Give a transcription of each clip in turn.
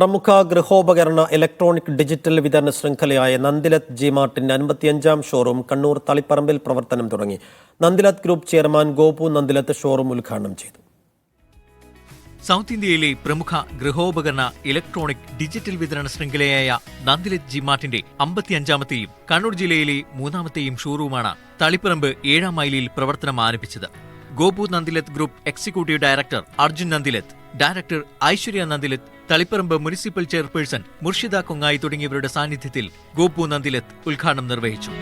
പ്രമുഖ ഗൃഹോപകരണ electronic digital വിതരണ ശൃംഖലയായ നന്ദിലത് ജി മാർട്ടിന്റെ അൻപത്തിയഞ്ചാം ഷോറൂം കണ്ണൂർ തളിപ്പറമ്പിൽ പ്രവർത്തനം തുടങ്ങി. Nandilath group chairman Gopu Nandilath showroom ഉദ്ഘാടനം ചെയ്തു. സൗത്ത് ഇന്ത്യയിലെ പ്രമുഖ ഗൃഹോപകരണ ഇലക്ട്രോണിക് ഡിജിറ്റൽ വിതരണ ശൃംഖലയായ നന്ദിലത് ജി മാർട്ടിന്റെ അമ്പത്തിയഞ്ചാമത്തെയും കണ്ണൂർ ജില്ലയിലെ മൂന്നാമത്തെയും ഷോറൂമാണ് തളിപ്പറമ്പ് ഏഴാം മൈലിയിൽ പ്രവർത്തനം ആരംഭിച്ചത്. Gopu Nandilath group executive director Arjun Nandilath director Aishwarya Nandilath Taliparamba municipal chairperson Murshida Kongayi തുടങ്ങിയവരുടെ സാന്നിധ്യത്തിൽ ഗോപു നന്ദിലത്ത് ഉദ്ഘാടനം നിർവഹിച്ചു.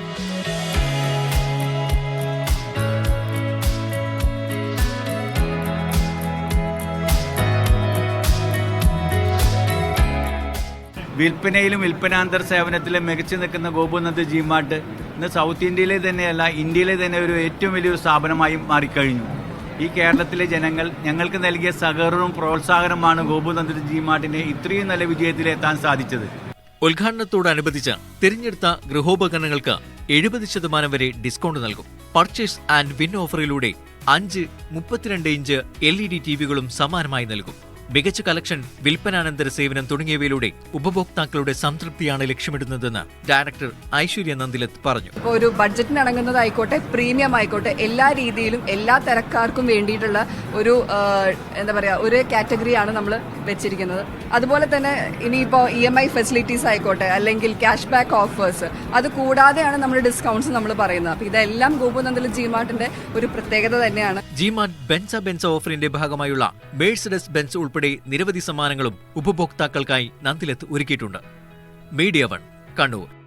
വിൽപ്പനയിലും വിൽപ്പനാന്തർ സേവനത്തിലും മികച്ചു നിൽക്കുന്ന ഗോപുനന്ദ് ജിമാർട്ട് ഇന്ന് സൗത്ത് ഇന്ത്യയിലെ തന്നെയല്ല ഇന്ത്യയിലെ തന്നെ ഒരു ഏറ്റവും വലിയൊരു സ്ഥാപനമായി മാറിക്കഴിഞ്ഞു. ഈ കേരളത്തിലെ ജനങ്ങൾ ഞങ്ങൾക്ക് നൽകിയ സഹകരണവും പ്രോത്സാഹനമാണ് ഗോപുതന്ത്ര ജി മാർട്ടിനെ ഇത്രയും നല്ല വിജയത്തിലെത്താൻ സാധിച്ചത്. ഉദ്ഘാടനത്തോടനുബന്ധിച്ച് തിരഞ്ഞെടുത്ത ഗൃഹോപകരണങ്ങൾക്ക് എഴുപത് ശതമാനം വരെ ഡിസ്കൗണ്ട് നൽകും. പർച്ചേസ് ആൻഡ് വിൻ ഓഫറിലൂടെ അഞ്ച് മുപ്പത്തിരണ്ട് inch L E D T വികളും സമാനമായി നൽകും. മികച്ച കളക്ഷൻ വിൽപ്പനാനന്തര സേവനം തുടങ്ങിയവയിലൂടെ ഉപഭോക്താക്കളുടെ സംതൃപ്തിയാണ് ലക്ഷ്യമിടുന്നതെന്ന് ഡയറക്ടർ ഐശ്വര്യ നന്ദിലത്ത് പറഞ്ഞു. ഇപ്പോൾ ഒരു ബഡ്ജറ്റിന് ഇണങ്ങുന്നതായിക്കോട്ടെ പ്രീമിയം ആയിക്കോട്ടെ എല്ലാ രീതിയിലും എല്ലാ തരക്കാർക്കും വേണ്ടിയിട്ടുള്ള ഒരു എന്താ പറയുക ഒരു കാറ്റഗറിയാണ് നമ്മൾ വെച്ചിരിക്കുന്നത്. അതുപോലെ തന്നെ ഇനിയിപ്പോൾ ഇ എം ഐ ഫെസിലിറ്റീസ് ആയിക്കോട്ടെ അല്ലെങ്കിൽ ക്യാഷ് ബാക്ക് ഓഫേഴ്സ് അത് കൂടാതെയാണ് നമ്മൾ ഡിസ്കൗണ്ട്സ് നമ്മൾ പറയുന്നത്. അപ്പോൾ ഇതെല്ലാം ഗോപുനന്ദൽ ജിമാർട്ടിന്റെ ഒരു പ്രത്യേകത തന്നെയാണ്. ജിമാർട്ട് ബെൻസ ബെൻസ ഓഫറിന്റെ ഭാഗമായുള്ള മേഴ്സഡസ് ബെൻസ് ഉൾപ്പെടെ നിരവധി സമ്മാനങ്ങളും ഉപഭോക്താക്കൾക്കായി നന്ദിലത്ത് ഒരുക്കിയിട്ടുണ്ട്. Media one Kannur.